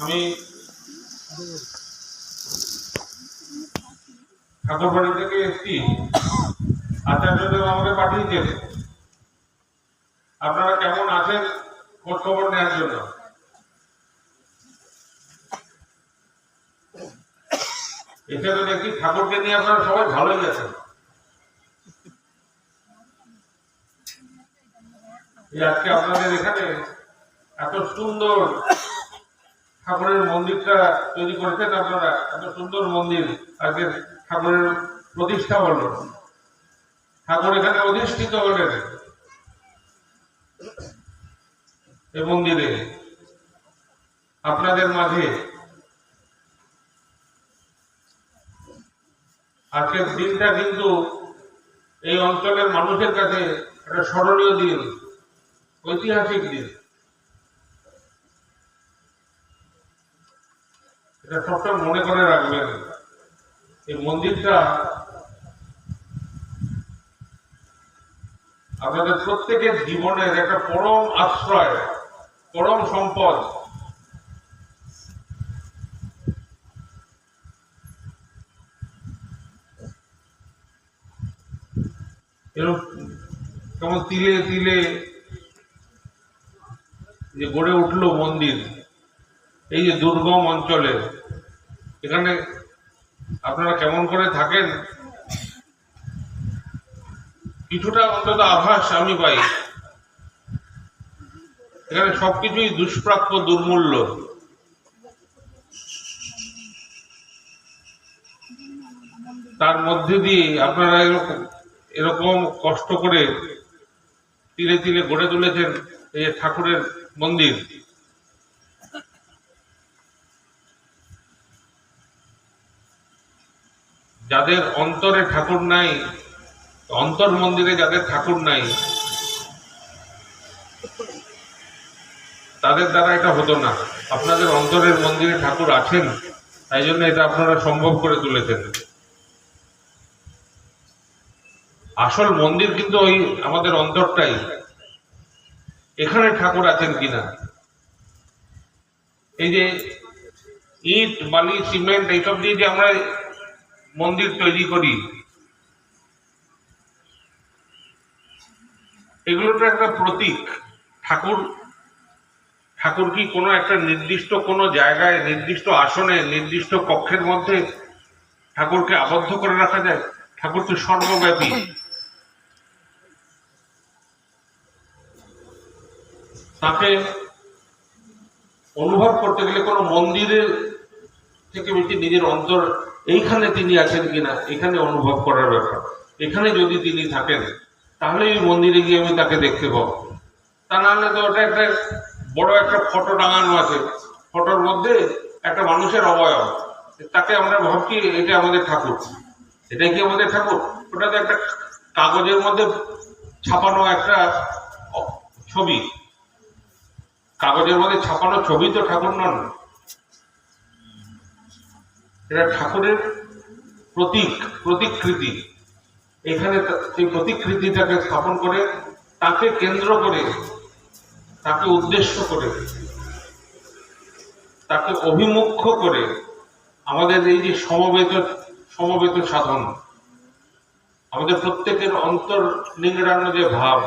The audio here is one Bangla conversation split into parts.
আমি ঠাকুরবাড়ি থেকে এসছি আচার্যদেব আমাকে পাঠিয়েছেন। আপনারা কেমন আছেন? খোঁজ খবর নেওয়ার জন্য। এখানে দেখি ঠাকুরকে নিয়ে আপনারা সবাই ভালোই আছেন। আজকে আপনাদের এখানে এত সুন্দর ঠাকুরের মন্দিরটা তৈরি করেছেন আপনারা, এত সুন্দর মন্দির আজকে ঠাকুরের প্রতিষ্ঠা হলো। ঠাকুর এখানে অধিষ্ঠিত হলেন। এই মন্দিরে। আপনাদের মাঝে। আজকের দিনটা কিন্তু এই অঞ্চলের মানুষের কাছে একটা স্মরণীয় দিন, ঐতিহাসিক দিন। এটা সবসময় মনে করে রাখবেন। এই মন্দিরটা আপনাদের প্রত্যেকের জীবনের একটা পরম আশ্রয়, পরম সম্পদ। এরকম তিলে তিলে যে গড়ে উঠল মন্দির, এই যে দুর্গম অঞ্চলে। এখানে আপনারা কেমন করে থাকেন? কিছুটা অন্তত আভাস আমি পাই। এখানে সবকিছুই দুষ্প্রাপ্য, দুর্মূল্য। তার মধ্যে দিয়ে আপনারা এরকম এরকম কষ্ট করে তিলে তিলে গড়ে তুলেছেন এই ঠাকুরের মন্দির। যাদের অন্তরে ঠাকুর নাই, অন্তর মন্দিরে যাদের ঠাকুর নাই, তাদের দ্বারা এটা হতো না। আপনাদের অন্তরের মন্দিরে ঠাকুর আছেন, তাই জন্য এটা আপনারা সম্ভব করে তুলেছেন। আসল মন্দির কিন্তু ওই আমাদের অন্তরটাই। এখানে ঠাকুর আছেন কিনা? এই যে ইট, বালি, সিমেন্ট, এইসব দিয়ে যে আমরা মন্দির তৈরি করি। এগুলো তো একটা প্রতীক। ঠাকুর ঠাকুর কি কোনো একটা নির্দিষ্ট কোনো জায়গায়, নির্দিষ্ট আসনে, নির্দিষ্ট কক্ষের মধ্যে ঠাকুরকে আবদ্ধ করে রাখা যায়? ঠাকুর তো সর্বব্যাপী। তাকে অনুভব করতে গেলে কোনো মন্দিরের থেকে বেশি নিজের অন্তর এইখানে তিনি আছেন কিনা, এখানে অনুভব করার ব্যাপার। এখানে যদি তিনি থাকেন, তাহলে এই মন্দিরে গিয়ে আমি তাকে দেখতে পাবো। তা নাহলে তো ওটা একটা বড় একটা ফটো টাঙানো আছে। ফটোর মধ্যে একটা মানুষের অবয়ব। তাকে আমরা ভাবছি, এটা আমাদের ঠাকুর। এটাই কি আমাদের ঠাকুর? ওটা তো একটা কাগজের মধ্যে ছাপানো একটা ছবি। কাগজের মধ্যে ছাপানো ছবি তো ঠাকুর নন। এটা ঠাকুরের প্রতীক, প্রতিকৃতি। এখানে সেই প্রতিকৃতিটাকে স্থাপন করে, তাকে কেন্দ্র করে, তাকে উদ্দেশ্য করে, তাকে অভিমুখ্য করে আমাদের এই যে সমবেত সমবেত সাধন, আমাদের প্রত্যেকের অন্তর নিংড়ানো যে ভাব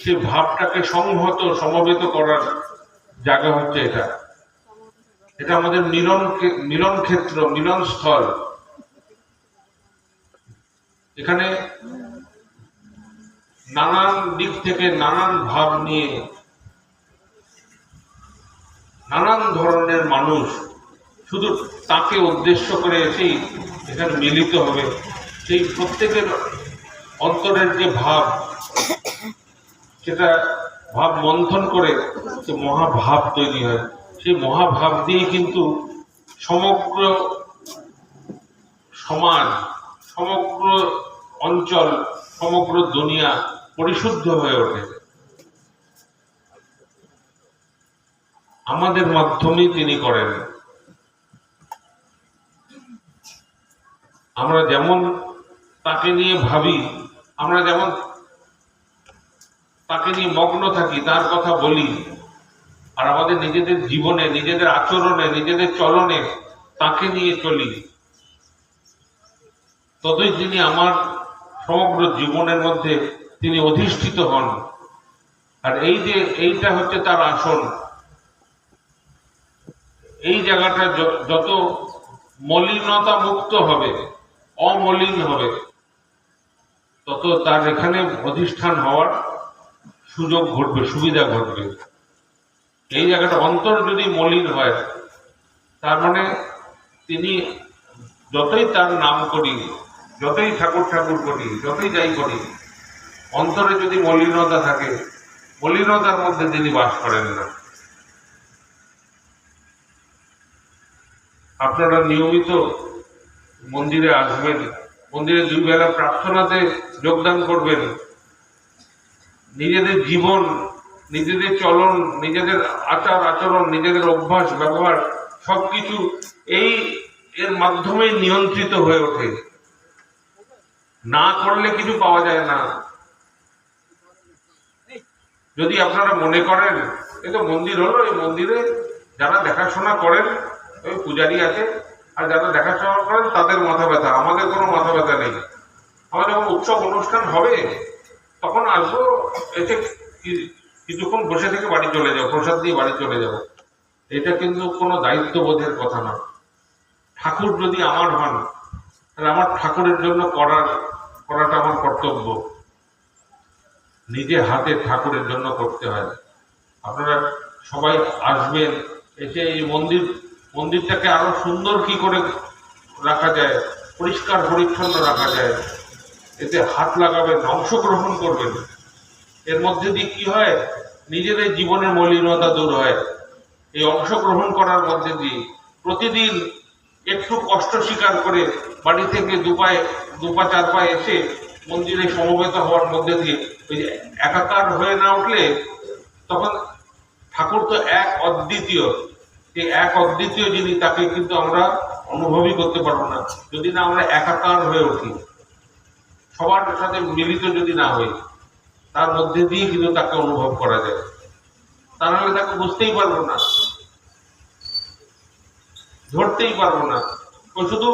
সেই ভাবটাকে সংহত, সমবেত করার জায়গা হচ্ছে এটা। এটা আমাদের মিলন মিলন ক্ষেত্র, মিলন স্থল। এখানে নানান দিক থেকে নানান ভাব নিয়ে নানান ধরনের মানুষ শুধু তাকে উদ্দেশ্য করে এসেই এখানে মিলিত হবে। সেই প্রত্যেকের অন্তরের যে ভাব, সেটা ভাব মন্থন করে সে মহাভাব তৈরি হয়। সেই মহাভাব দিয়ে কিন্তু সমগ্র সমাজ, সমগ্র অঞ্চল, সমগ্র দুনিয়া পরিশুদ্ধ হয়ে ওঠে। আমাদের মাধ্যমেই তিনি করেন। আমরা যেমন তাকে নিয়ে ভাবি, আমরা যেমন তাকে নিয়ে মগ্ন থাকি, তার কথা বলি আর আমাদের নিজেদের জীবনে, নিজেদের আচরণে, নিজেদের চলনে তাকে নিয়ে চলি। ততই তিনি আমার সমগ্র জীবনের মধ্যে তিনি অধিষ্ঠিত হন। আর এই যে, এইটা হচ্ছে তার আসন এই জায়গাটা যত মলিনতা মুক্ত হবে, অমলিন হবে, তত তার এখানে অধিষ্ঠান হওয়ার সুযোগ ঘটবে, সুবিধা ঘটবে। এই জায়গাটা অন্তর যদি মলিন হয়, তার মানে তিনি যতই তার নাম করি, যতই ঠাকুর ঠাকুর করি, যতই যাই করি, অন্তরে যদি মলিনতা থাকে, মলিনতার মধ্যে তিনি বাস করেন না। আপনারা নিয়মিত মন্দিরে আসবেন, মন্দিরে দুই বেলা প্রার্থনাতে যোগদান করবেন। নিজেদের জীবন নিজেদের চলন, নিজেদের আচার আচরণ, নিজেদের অভ্যাস, ব্যবহার, সবকিছু এই এর মাধ্যমে নিয়ন্ত্রিত হয়ে ওঠে। না করলে কিছু পাওয়া যায় না। যদি আপনারা মনে করেন এই তো মন্দির হলো, এই মন্দিরে যারা দেখাশোনা করেন, ওই পূজারি আছে, আর যারা দেখাশোনা করেন, তাদের মাথা ব্যথা, আমাদের কোনো মাথা ব্যথা নেই। আমার যখন উৎসব অনুষ্ঠান হবে, তখন আসব কি- কিছুক্ষণ বসে থেকে বাড়ি চলে যাও, প্রসাদ দিয়ে বাড়ি চলে যাও, এটা কিন্তু কোনো দায়িত্ববোধের কথা না। ঠাকুর যদি আমার হন, তাহলে আমার ঠাকুরের জন্য করার, করাটা আমার কর্তব্য। নিজে হাতে ঠাকুরের জন্য করতে হয়। আপনারা সবাই আসবেন, এসে এই মন্দির, মন্দিরটাকে আরও সুন্দর কি করে রাখা যায়, পরিষ্কার পরিচ্ছন্ন রাখা যায়, এতে হাত লাগাবেন, অংশগ্রহণ করবেন। এর মধ্যে দিয়ে কি হয়? নিজেদের জীবনের মলিনতা দূর হয়। এই অংশগ্রহণ করার মধ্যে দিয়ে প্রতিদিন একটু কষ্ট স্বীকার করে বাড়ি থেকে দুপায়ে দুপা চার পায়ে এসে মন্দিরে সমবেত হওয়ার মধ্যে দিয়ে ওই যে একাকার হয়ে না উঠলে তখন ঠাকুর তো এক অদ্বিতীয়। এই এক অদ্বিতীয় যিনি তাকে কিন্তু আমরা অনুভবই করতে পারব না। যদি না আমরা একাকার হয়ে উঠি, সবার সাথে মিলিত যদি না হই তার মধ্যে দিয়ে কিন্তু তাকে অনুভব করা যায়। তা নাহলে তাকে বুঝতেই পারব না। ধরতেই পারব না। ও শুধু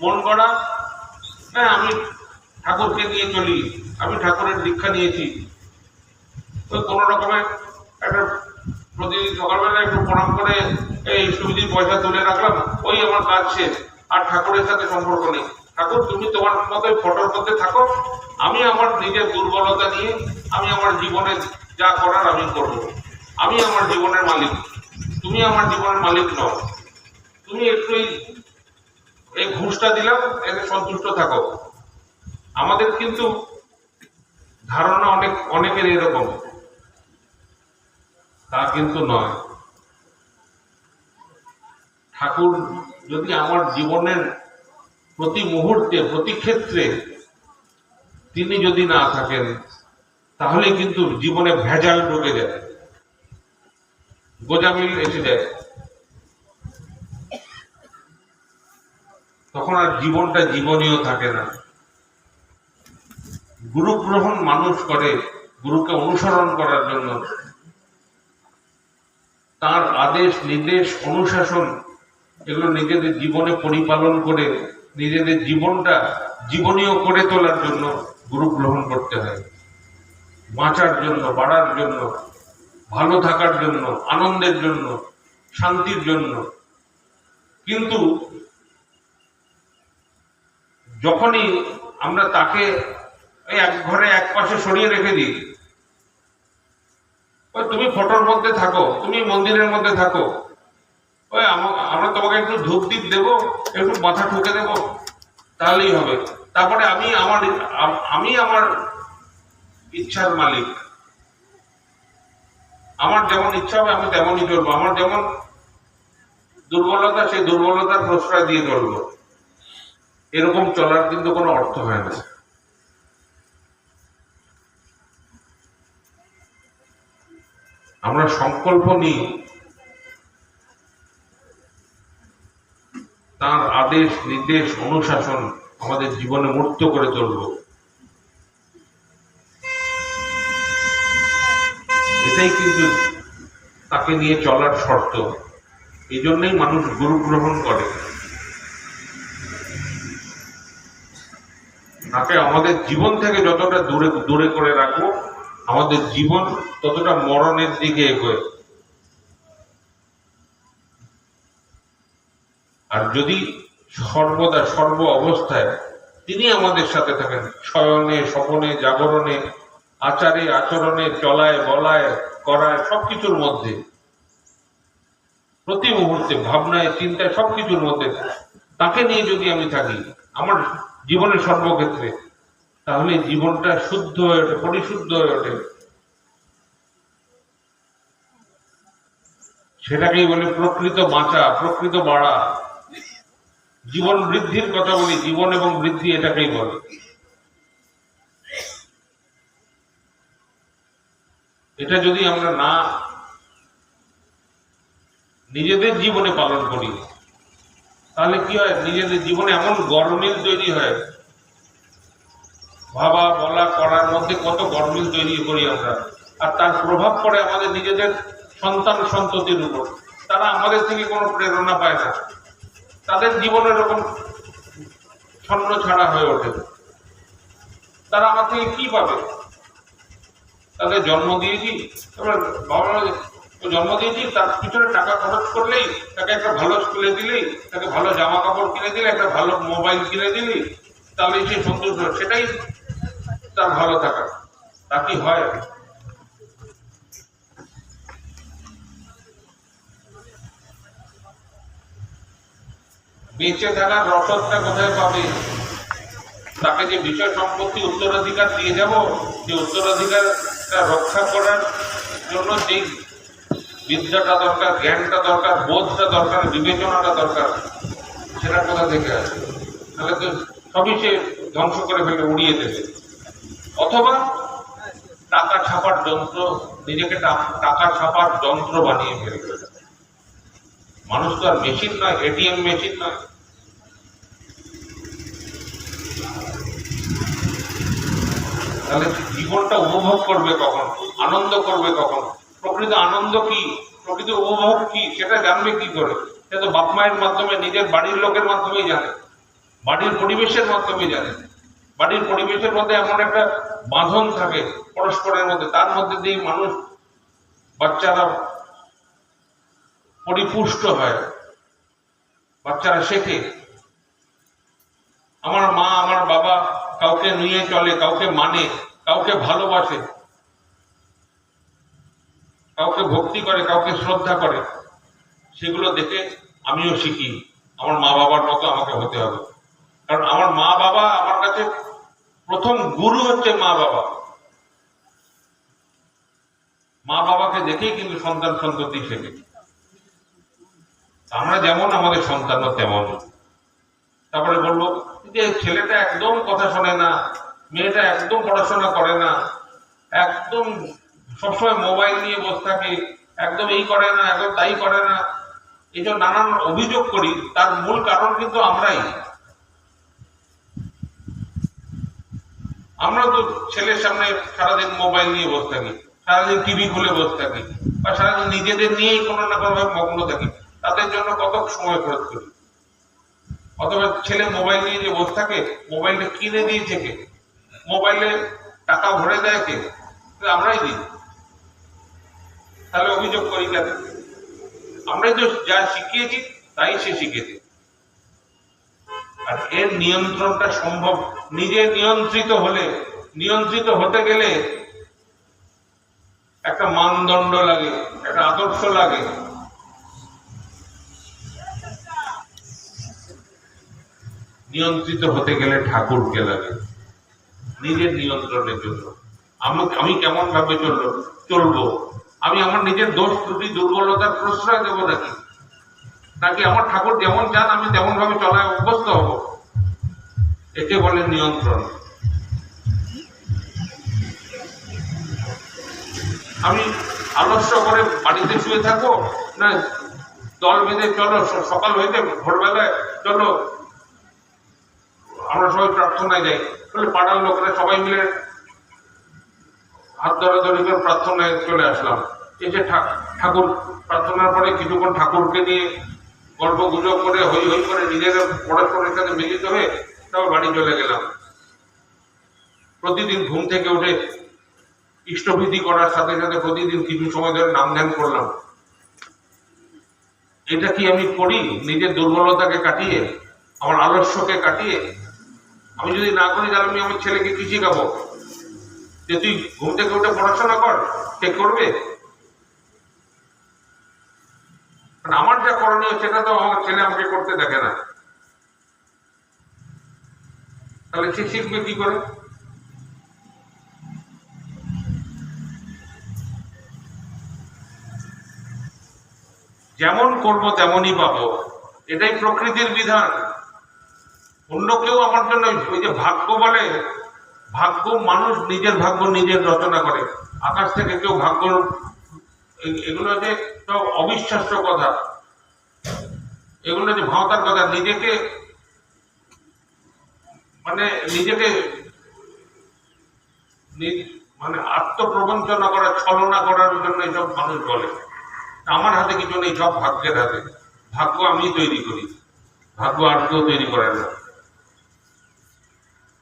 মন গড়া হ্যাঁ আমি ঠাকুরকে নিয়ে চলি, আমি ঠাকুরের দীক্ষা নিয়েছি। ওই কোনো রকমের একটা প্রতিদিন সকালবেলা একটু প্রণাম করে, এই সুবিধির পয়সা তুলে রাখলাম, ওই আমার কাজ শেষ, আর ঠাকুরের সাথে সম্পর্ক নেই। ঠাকুর তুমি তোমার মতো ফটোর মধ্যে থাকো। আমি আমার নিজের দুর্বলতা নিয়ে, আমি আমার জীবনে যা করার আমি করব। আমি আমার জীবনের মালিক। তুমি আমার জীবনের মালিক নও। তুমি একটু এই ঘুষটা দিলাম, এতে সন্তুষ্ট থাকো। আমাদের কিন্তু ধারণা অনেক, অনেকের এরকম। তা কিন্তু নয়। ঠাকুর যদি আমার জীবনের প্রতি মুহূর্তে, প্রতি ক্ষেত্রে তিনি যদি না থাকেন, তাহলে কিন্তু জীবনে ভেজাল ঢুকে যায়। গোজামিল এসে যায়। তখন আর জীবনটা জীবনীয় থাকে না। গুরু গ্রহণ মানুষ করে, গুরুকে অনুসরণ করার জন্য। তার আদেশ, নির্দেশ, অনুশাসন এগুলো নিজেদের জীবনে পরিপালন করে নিজেদের জীবনটা জীবনীয় করে তোলার জন্য গুরু গ্রহণ করতে হয়। বাঁচার জন্য, বাড়ার জন্য, ভালো থাকার জন্য, আনন্দের জন্য, শান্তির জন্য। কিন্তু যখনই আমরা তাকে এক ঘরে এক পাশে সরিয়ে রেখে দিই তুমি ফটোর মধ্যে থাকো, তুমি মন্দিরের মধ্যে থাকো ওই আমা- আমরা তোমাকে একটু ধূপ দীপ দেবো, একটু মাথা ঠুকে দেবো, তাহলেই হবে। তারপরে আমি আমার আমি আমার ইচ্ছার মালিক। আমার যেমন ইচ্ছা হবে, আমি তেমনই চলবো। আমার যেমন দুর্বলতা, সেই দুর্বলতার প্রশ্রয় দিয়ে চলবো। এরকম চলার কিন্তু কোনো অর্থ হয় না। আমরা সংকল্প নিই তার আদেশ, নির্দেশ, অনুশাসন আমাদের জীবনে মূর্ত করে তুলব। এটাই কিন্তু তাকে নিয়ে চলার শর্ত। এই জন্যই মানুষ গুরু গ্রহণ করে। তাকে আমাদের জীবন থেকে যতটা দূরে দূরে করে রাখব, আমাদের জীবন ততটা মরণের দিকে এগোয়। আর যদি সর্বদা, সর্ব অবস্থায় তিনি আমাদের সাথে থাকেন, শয়নে, স্বপনে, জাগরণে, আচারে, আচরণে, চলায়, বলায়, করায়, সবকিছুর মধ্যে, প্রতি মুহূর্তে, ভাবনায়, চিন্তায় সবকিছুর মধ্যে, তাকে নিয়ে যদি আমি থাকি, আমার জীবনের সর্বক্ষেত্রে, তাহলে জীবনটা শুদ্ধ হয়ে ওঠে, পরিশুদ্ধ হয়ে ওঠে। সেটাকেই বলে প্রকৃত বাঁচা প্রকৃত বাড়া। জীবন বৃদ্ধির কথা বলি, জীবন এবং বৃদ্ধি এটাকেই বলে। এটা যদি আমরা না নিজেদের জীবনে পালন করি, তাহলে কি হয়? নিজেদের জীবনে এমন গরমিল তৈরি হয়। ভাবা, বলা, করার মধ্যে কত গরমিল তৈরি করি আমরা। আর তার প্রভাব পড়ে আমাদের নিজেদের সন্তান সন্ততির উপর। তারা আমাদের থেকে কোনো প্রেরণা পায় না। তাদের জীবন এরকম ছন্ন ছাড়া হয়ে ওঠে তারা আমার থেকে কি পাবে? তাদের জন্ম দিয়েছি এবার বাবা জন্ম দিয়েছি তার পিছনে টাকা খরচ করলেই তাকে একটা ভালো স্কুলে দিলেই, তাকে ভালো জামা কাপড় কিনে দিলে একটা ভালো মোবাইল কিনে দিলি তাহলে সে সন্তুষ্ট। সেটাই তার ভালো থাকা। তা কি হয়? বেঁচে থাকার রসদটা কোথায় পাবে? তাকে যে বিষয় সম্পত্তি উত্তরাধিকার দিয়ে যাব যে উত্তরাধিকারটা রক্ষা করার জন্য যে বিদ্যাটা দরকার, জ্ঞানটা দরকার, বোধটা দরকার, বিবেচনাটা দরকার, সেটা কোথা থেকে আসবে? তাহলে তো সবই সে ধ্বংস করে ফেলে, উড়িয়ে দেবে। অথবা টাকা ছাপার যন্ত্র, নিজেকে টাকা ছাপার যন্ত্র বানিয়ে ফেলবে। মানুষ তো আর মেশিন নয় এটিএম মেশিন নয় তাহলে জীবনটা উপভোগ করবে কখন? আনন্দ করবে কখন? প্রকৃত আনন্দ কি? প্রকৃত উপভোগ কি? সেটা জানবে কি করে? সে তো বাপ মায়ের মাধ্যমে, নিজের বাড়ির লোকের মাধ্যমেই জানে। বাড়ির পরিবেশের মাধ্যমে জানে। বাড়ির পরিবেশের মধ্যে এমন একটা বাঁধন থাকে পরস্পরের মধ্যে। তার মধ্যে দিয়ে মানুষ, বাচ্চারা পরিপুষ্ট হয়। বাচ্চারা শেখে, আমার মা, আমার বাবা কাউকে নিয়ে চলে, কাউকে মানে কাউকে ভালোবাসে, কাউকে ভক্তি করে, কাউকে শ্রদ্ধা করে, সেগুলো দেখে আমিও শিখি, আমার মা বাবার মতো আমাকে হতে হবে। কারণ আমার মা বাবা আমার কাছে প্রথম গুরু হচ্ছে মা বাবা। মা বাবাকে দেখেই কিন্তু সন্তান সন্ততি শেখে। আমরা যেমন আমাদের সন্তানও তেমন। তারপরে বলল, যে ছেলেটা একদম কথা শোনে না, মেয়েটা একদম পড়াশোনা করে না, একদম সবসময় মোবাইল নিয়ে বসে থাকে, একদম এই করে না, একদম তাই করে না, এই যে নানান অভিযোগ করি, তার মূল কারণ কিন্তু আমরাই। আমরা তো ছেলের সামনে সারাদিন মোবাইল নিয়ে বসে থাকি, সারাদিন টিভি খুলে বসে থাকি, বা সারাদিন নিজেদের নিয়েই কোনো না কোনো ভাবে মগ্ন থাকি। তাদের জন্য কত সময় খরচ করি? অথবা ছেলে মোবাইল নিয়ে যে বসে থাকে, মোবাইলটা কিনে দিয়েছে কে মোবাইলে টাকা ভরে দেয় কে? আমরাই দিই। তাহলে অভিযোগ করি কেন? আমরাই তো যা শিখিয়েছি, তাই সে শিখেছে। আর এর নিয়ন্ত্রণটা সম্ভব, নিজে নিয়ন্ত্রিত হলে, নিয়ন্ত্রিত হতে গেলে একটা মানদণ্ড লাগে, একটা আদর্শ লাগে। নিয়ন্ত্রিত হতে গেলে ঠাকুরকে লাগে। নিজের নিয়ন্ত্রণের জন্য। আমি কেমন ভাবে চলবো? চলবো আমি আমার নিজের দোষ, ত্রুটি, দুর্বলতার প্রশ্রয় দেবো নাকি? নাকি আমার ঠাকুর যেমন চান, আমি তেমন ভাবে চলায় অভ্যস্ত হব? একে বলে নিয়ন্ত্রণ। আমি আলস্য করে বাড়িতে শুয়ে থাকব? না, দল বেঁধে চলো সকাল হইতে ভোরবেলায় চলো আমরা সবাই প্রার্থনায় যাই বলে পাড়ার লোকরা সবাই মিলে হাত ধরাধরি করে প্রার্থনায় চলে আসলাম। এসে ঠাক ঠাকুর, প্রার্থনার পরে কিছুক্ষণ ঠাকুরকে নিয়ে গল্প গুজব করে, হই হই করে নিজেদের পড়াশোনার সাথে মিলিত হয়ে তারপর বাড়ি চলে গেলাম। প্রতিদিন ঘুম থেকে উঠে ইষ্টভীতি করার সাথে সাথে প্রতিদিন কিছু সময় ধরে নাম ধ্যান করলাম। এটা কি আমি করি নিজের দুর্বলতাকে কাটিয়ে, আমার আলস্যকে কাটিয়ে? আমি যদি না করি, তাহলে আমি আমার ছেলেকে কি শিখাবো? যে তুই ঘুম থেকে উঠে পড়াশোনা কর, সে করবে? আমার যা করণীয়, সেটা তো আমার ছেলে আমাকে করতে দেখে না। তাহলে সে শিখবে কি করে? যেমন করব, তেমনই পাবো। এটাই প্রকৃতির বিধান। অন্য কেউ আমার জন্য ওই যে ভাগ্য বলে, ভাগ্য মানুষ নিজের ভাগ্য নিজের রচনা করে। আকাশ থেকে কেউ ভাগ্য এগুলো যে সব অবিশ্বাস্য কথা। এগুলো যে ভাওতার কথা, নিজেকে মানে নিজেকে মানে আত্মপ্রবঞ্চনা করা, ছলনা করার জন্য এইসব মানুষ বলে। আমার হাতে কিছু নেই, সব ভাগ্যের হাতে। ভাগ্য আমি তৈরি করি। ভাগ্য আর কেউ তৈরি করে না।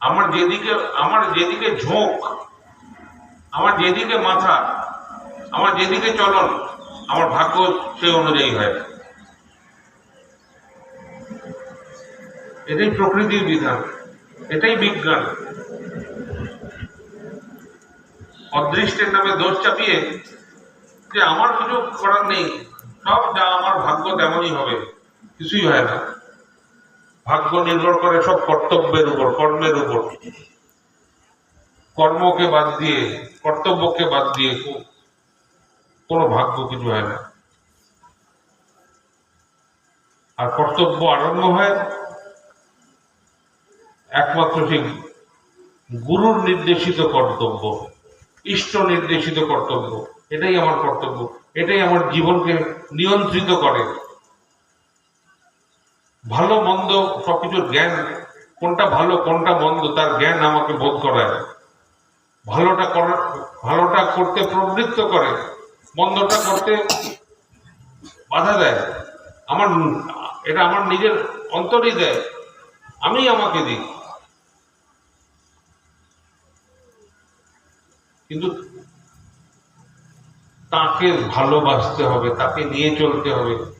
আমার যেদিকে আমার যেদিকে ঝোঁক, আমার যেদিকে মাথা, আমার যেদিকে চলন, আমার ভাগ্য সেই অনুযায়ী হয়। এটাই প্রকৃতির বিধান, এটাই বিজ্ঞান। অদৃষ্টের নামে দোষ চাপিয়ে যে আমার কিছু করার নেই, সব যা আমার ভাগ্য তেমনই হবে, কিছুই হয় না। ভাগ্য নির্ভর করে সব কর্তব্যের উপর, কর্মের উপর। কর্মকে বাদ দিয়ে, কর্তব্যকে বাদ দিয়ে কোনো ভাগ্য কিছু হয় না। আর কর্তব্য আরম্ভ হয় একমাত্র সেই গুরুর নির্দেশিত কর্তব্য, ইষ্ট নির্দেশিত কর্তব্য। এটাই আমার কর্তব্য, এটাই আমার জীবনকে নিয়ন্ত্রিত করে। ভালো মন্দ সবকিছুর জ্ঞান, কোনটা ভালো, কোনটা মন্দ, তার জ্ঞান আমাকে বোধ করায়। ভালোটা করার ভালোটা করতে প্রবৃত্ত করে, মন্দটা করতে বাধা দেয়। আমার এটা আমার নিজের অন্তরই দেয়। আমি আমাকে দিই। কিন্তু তাকে ভালোবাসতে হবে, তাকে নিয়ে চলতে হবে।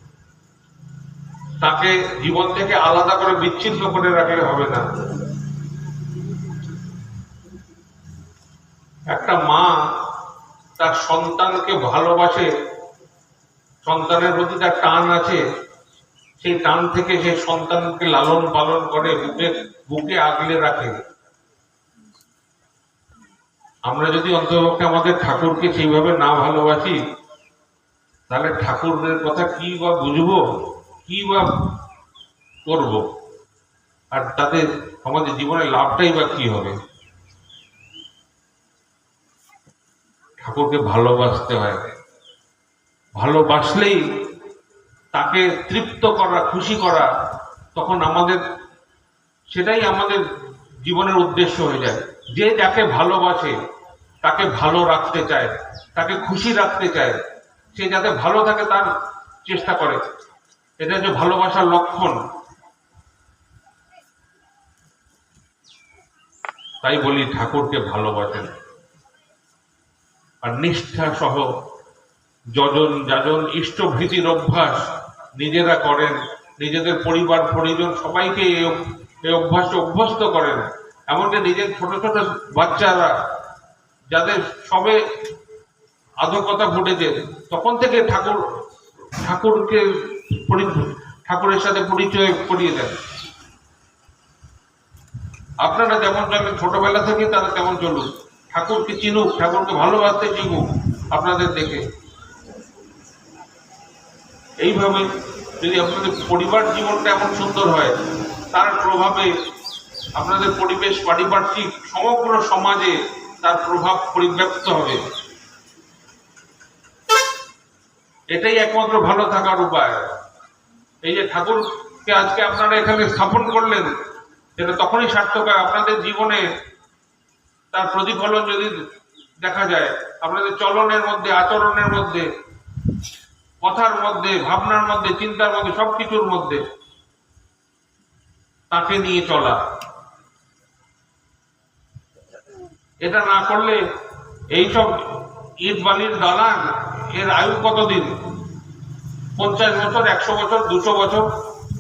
তাকে জীবন থেকে আলাদা করে বিচ্ছিন্ন করে রাখলে হবে না। একটা মা তার সন্তানকে ভালোবাসে, সন্তানের প্রতি তার টান আছে, সেই টান থেকে সে সন্তানকে লালন পালন করে, বুকে বুকে আগলে রাখে। আমরা যদি অন্তপক্ষে আমাদের ঠাকুরকে সেইভাবে না ভালোবাসি, তাহলে ঠাকুরের কথা কি বা বুঝব? কি বা করব? আর তাতে আমাদের জীবনে লাভটাই বা কি হবে? ঠাকুরকে ভালোবাসতে হয়। ভালোবাসলেই তাকে তৃপ্ত করা, খুশি করা তখন আমাদের, সেটাই আমাদের জীবনের উদ্দেশ্য হয়ে যায়। যে যাকে ভালোবাসে, তাকে ভালো রাখতে চায়, তাকে খুশি রাখতে চায়, সে যাতে ভালো থাকে তার চেষ্টা করে। এটা হচ্ছে ভালোবাসার লক্ষণ। তাই বলি ঠাকুরকে ভালোবাসেন। আর নিষ্ঠা সহ যজন যাজন, ইষ্টভীতির অভ্যাস নিজেরা করেন, নিজেদের পরিবার, পরিজন সবাইকে এই অভ- এই অভ্যাসে অভ্যস্ত করেন। এমনকি নিজের ছোট ছোট বাচ্চারা যাদের সবে আধকতা ফুটেছে তখন থেকে ঠাকুর, ঠাকুরকে ঠাকুরের সাথে পরিচয় করিয়ে দেন। আপনারা যেমন চলেন ছোটবেলা থেকে তারা তেমন চলুন ঠাকুরকে চিনুক, ঠাকুরকে ভালোবাসতে শিখুক আপনাদের দেখে। এইভাবে যদি আপনাদের পরিবার জীবনটা এমন সুন্দর হয়, তার প্রভাবে আপনাদের পরিবেশ, পারিপার্শ্বিক, সমগ্র সমাজে তার প্রভাব পরিব্যাপ্ত হবে। এটাই একমাত্র ভালো থাকার উপায়। এই যে ঠাকুরকে আজকে আপনারা এখানে স্থাপন করলেন, সেটা তখনই সার্থক হয়। আপনাদের জীবনে তার প্রতিফলন যদি দেখা যায়, আপনাদের চলনের মধ্যে, আচরণের মধ্যে, কথার মধ্যে, ভাবনার মধ্যে, চিন্তার মধ্যে সব কিছুর মধ্যে তাকে নিয়ে চলা। এটা না করলে এইসব ইট বালির দালান এর আয়ু কতদিন? পঞ্চাশ বছর, একশো বছর, দুশো বছর,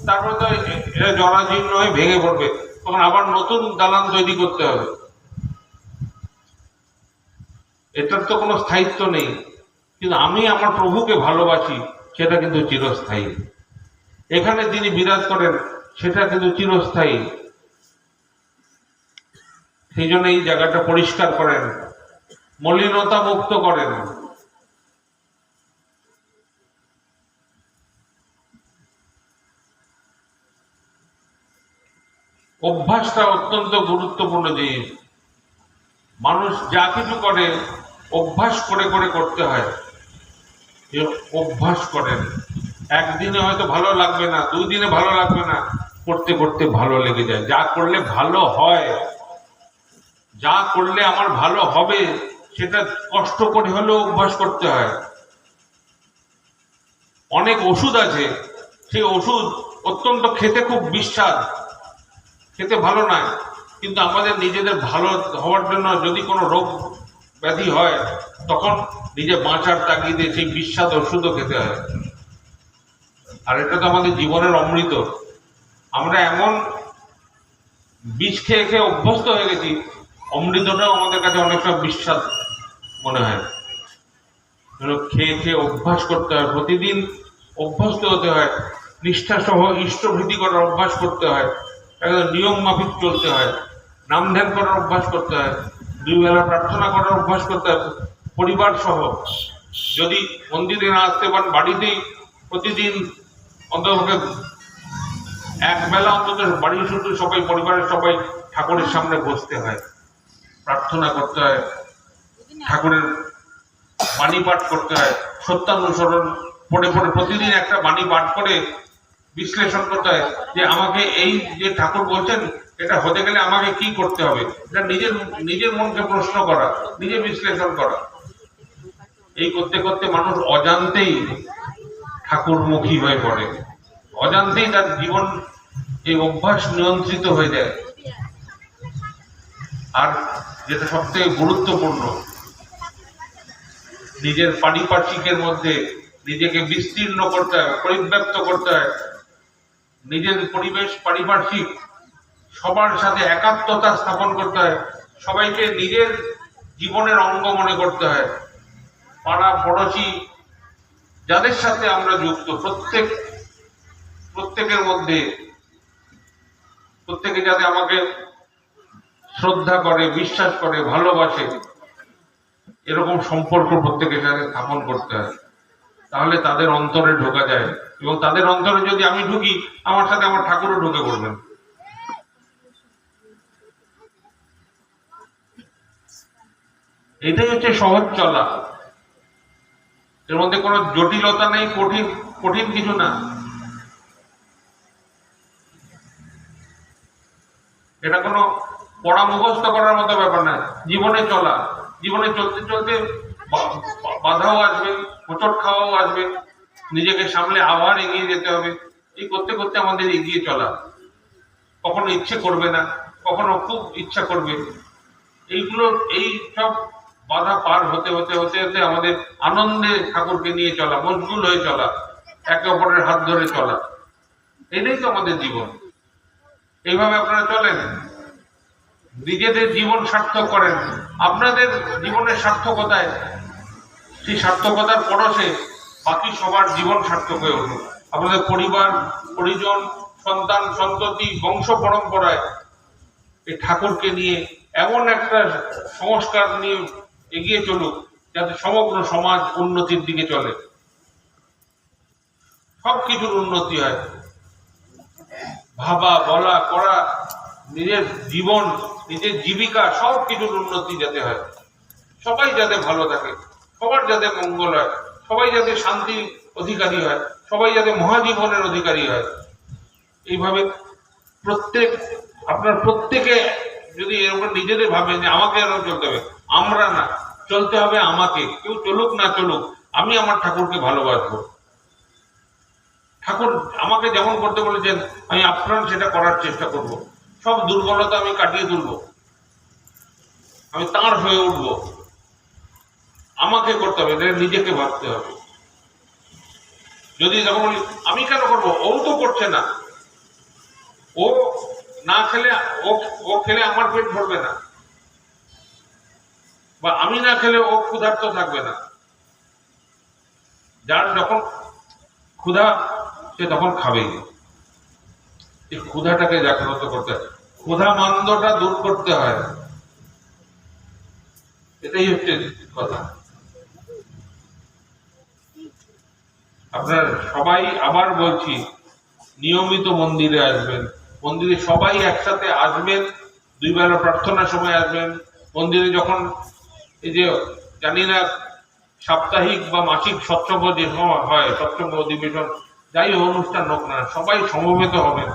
তারপরে তো এ- এরা জরাজীর্ণ হয়ে ভেঙে পড়বে। তখন আবার নতুন দালান তৈরি করতে হবে। এটার তো কোনো স্থায়িত্ব নেই। কিন্তু আমি আমার প্রভুকে ভালোবাসি, সেটা কিন্তু চিরস্থায়ী। এখানে তিনি বিরাজ করেন, সেটা কিন্তু চিরস্থায়ী। সেই জন্য এই জায়গাটা পরিষ্কার করেন মলিনতা মুক্ত করেন। অভ্যাসটা অত্যন্ত গুরুত্বপূর্ণ জিনিস। মানুষ যা কিছু করে, অভ্যাস করে করে করতে হয়। অভ্যাস করেন। একদিনে হয়তো ভালো লাগবে না দুই দিনে ভালো লাগবে না, করতে করতে ভালো লেগে যায়। যা করলে ভালো হয়, যা করলে আমার ভালো হবে, সেটা কষ্ট করে হলেও অভ্যাস করতে হয়। অনেক ওষুধ আছে, সেই ওষুধ অত্যন্ত খেতে খুব বিস্বাদ। খেতে ভালো নয় কিন্তু আমাদের নিজেদের ভালো হওয়ার জন্য যদি কোনো রোগ ব্যাধি হয়, তখন নিজে বাঁচার তাগিদে সেই বিস্বাদ ওষুধও খেতে হয়। আর এটা তো আমাদের জীবনের অমৃত। আমরা এমন বিষ খেয়ে খেয়ে অভ্যস্ত হয়ে গেছি, অমৃতটাও আমাদের কাছে অনেকটা বিস্বাদ মনে হয়। খেয়ে খেয়ে অভ্যাস করতে হয়, প্রতিদিন অভ্যস্ত হতে হয় নিষ্ঠা সহ ইষ্টভীতি করার অভ্যাস করতে হয়। নিয়ম মাফিক চলতে হয়। নাম ধ্যান করার অভ্যাস করতে হয়। দুই বেলা প্রার্থনা করার অভ্যাস করতে হয়। পরিবার সহ। যদি মন্দিরে না আসতে পারেন, বাড়িতেই প্রতিদিন অন্তত এক বেলা অন্তত বাড়ি শুধু সবাই, পরিবারের সবাই ঠাকুরের সামনে বসতে হয়। প্রার্থনা করতে হয়। ঠাকুরের বাণী পাঠ করতে হয়। সত্যানুসরণ পড়ে পড়ে প্রতিদিন একটা বাণী পাঠ করে বিশ্লেষণ করতে হয় যে আমাকে এই যে ঠাকুর বলছেন, এটা হতে গেলে আমাকে কি করতে হবে? এটা নিজের নিজের মনকে প্রশ্ন করা, নিজে বিশ্লেষণ করা। এই করতে করতে মানুষ অজান্তেই ঠাকুরমুখী হয়ে পড়ে। অজান্তেই তার জীবন এই অভ্যাস নিয়ন্ত্রিত হয়ে যায়। আর যেটা সব থেকে গুরুত্বপূর্ণ, নিজের পারিপার্শ্বিকের মধ্যে নিজেকে বিস্তীর্ণ করতে হয়, পরিব্যাপ্ত করতে হয়। নিজের পরিবেশ, পারিপার্শ্বিক, সবার সাথে একাত্মতা স্থাপন করতে হয়। সবাইকে নিজের জীবনের অঙ্গ মনে করতে হয়। পাড়া পড়োশি যাদের সাথে আমরা যুক্ত, প্রত্যেক, প্রত্যেকের মধ্যে, প্রত্যেকে যাতে আমাকে শ্রদ্ধা করে, বিশ্বাস করে, ভালোবাসে, এরকম সম্পর্ক প্রত্যেকের সাথে স্থাপন করতে হয়। তাহলে তাদের অন্তরে ঢোকা যায়। এবং তাদের অন্তরে যদি আমি ঢুকি, আমার সাথে আমার ঠাকুরও ঢুকে পড়বেন। এটাই হচ্ছে সহজ চলা। এর মধ্যে কোনো জটিলতা নেই, কঠিন কঠিন কিছু না। এটা কোনো পড়া মুখস্থ করার মতো ব্যাপার না। জীবনে চলা। জীবনে চলতে চলতে বাধাও আসবে, হোঁচট খাওয়াও আসবে। নিজেকে সামলে আবার এগিয়ে যেতে হবে। এই করতে করতে আমাদের এগিয়ে চলা। কখনো ইচ্ছে করবে না, কখনো খুব ইচ্ছা করবে। এইগুলো, এই সব বাধা পার হতে হতে হতে হতে আমাদের আনন্দে ঠাকুরকে নিয়ে চলা, মশগুল হয়ে চলা, একে অপরের হাত ধরে চলা। এটাই তো আমাদের জীবন। এইভাবে আপনারা চলেন। নিজেদের জীবন সার্থক করেন। আপনাদের জীবনের সার্থকতায়, সেই সার্থকতার পরশে বাকি সবার জীবন সার্থক হয়ে উঠুক আপনাদের পরিবার, পরিজন, সন্তান, সন্ততি, বংশ পরম্পরায় এই ঠাকুরকে নিয়ে এমন একটা সংস্কার নিয়ে এগিয়ে চলুক, যাতে সমগ্র সমাজ উন্নতির দিকে চলে। সব কিছুর উন্নতি হয়। ভাবা, বলা, করা, নিজের জীবন, নিজের জীবিকা, সব কিছুর উন্নতি যাতে হয়। সবাই যাতে ভালো থাকে, সবার যাতে মঙ্গল হয়। সবাই যাতে শান্তির অধিকারী হয়, সবাই যাতে মহাজীবনের অধিকারী হয়। এইভাবে প্রত্যেক, আপনার প্রত্যেকে যদি এর উপর নিজেদের ভাবেন যে আমাকে এরকম চলতে হবে, আমরা না, চলতে হবে আমাকে, কেউ চলুক না চলুক, আমি আমার ঠাকুরকে ভালোবাসবো। ঠাকুর আমাকে যেমন করতে বলেছেন, আমি আপ্রাণ সেটা করার চেষ্টা করব। সব দুর্বলতা আমি কাটিয়ে তুলব। আমি তাঁর হয়ে উঠব। আমাকে করতে হবে, এটা নিজেকে ভাবতে হবে। যদি তখন বলি, আমি কেন করব? ও তো করছে না। ও না খেলে, ও ও খেলে আমার পেট ভরবে না। বা আমি না খেলে ও ক্ষুধার্ত থাকবে না। যার যখন ক্ষুধা, সে তখন খাবেই। এই ক্ষুধাটাকে জাগ্রত করতে হয়। ক্ষুধা মান্দটা দূর করতে হয়। এটাই হচ্ছে কথা। আপনার সবাই আবার বলছি, নিয়মিত মন্দিরে আসবেন। মন্দিরে সবাই একসাথে আসবেন দুই বেলা প্রার্থনার সময় আসবেন। মন্দিরে যখন এই যে জানি না সাপ্তাহিক বা মাসিক সৎসঙ্গ যে হয়, সৎসঙ্গ অধিবেশন, যাই অনুষ্ঠান হোক না, সবাই সমবেত হবেন।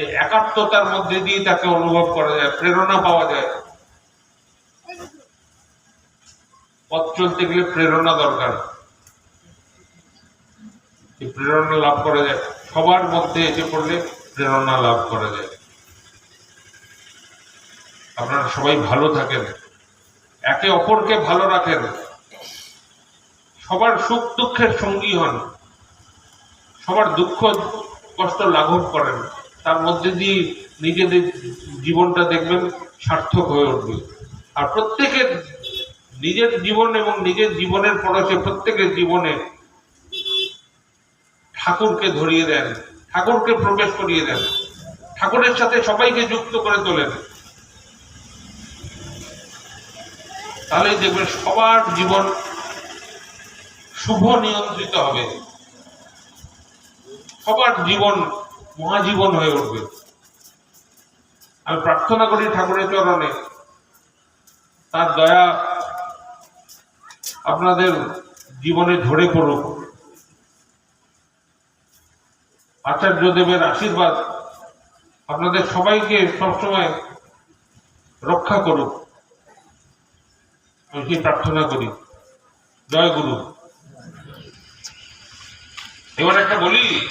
এই একাত্মতার মধ্যে দিয়ে তাকে অনুভব করা যায়, প্রেরণা পাওয়া যায়। পথ চলতে গেলে প্রেরণা দরকার। এই প্রেরণা লাভ করা যায়, সবার মধ্যে এসে পড়লে প্রেরণা লাভ করা যায়। আপনারা সবাই ভালো থাকেন, একে অপরকে ভালো রাখেন, সবার সুখ দুঃখের সঙ্গী হন, সবার দুঃখ কষ্ট লাঘব করেন, তার মধ্যে দিয়ে নিজেদের জীবনটা দেখবেন সার্থক হয়ে উঠবে। আর প্রত্যেকের নিজের জীবন এবং নিজের জীবনের পরশে প্রত্যেকের জীবনে ঠাকুরকে ধরিয়ে দেন, ঠাকুরকে প্রবেশ করিয়ে দেন, ঠাকুরের সাথে সবাইকে যুক্ত করে তোলেন। তাহলেই দেখবেন সবার জীবন শুভ নিয়ন্ত্রিত হবে। সবার জীবন মহাজীবন হয়ে উঠবে। আমি প্রার্থনা করি ঠাকুরের চরণে, তার দয়া আপনাদের জীবনে ঝরে পড়ুক। আচার্য দেবের আশীর্বাদ, আপনাদের সবাইকে সবসময় রক্ষা করুক। আমি প্রার্থনা করি। জয় গুরু। এবার একটা বলি,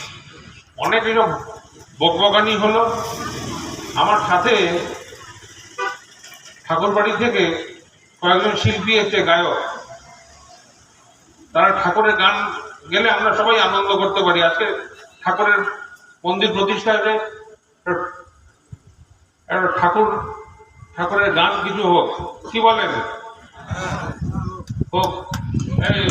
অনেক এরকম বকবকানি হলো। আমার সাথে ঠাকুর বাড়ি থেকে কয়েকজন শিল্পী এসে গায়ক। তারা ঠাকুরের গান গেলে আমরা সবাই আনন্দ করতে পারি। আজকে ঠাকুরের মন্দির প্রতিষ্ঠা হলে ঠাকুর ঠাকুরের গান কিছু হোক। কি বলেন? হোক। এই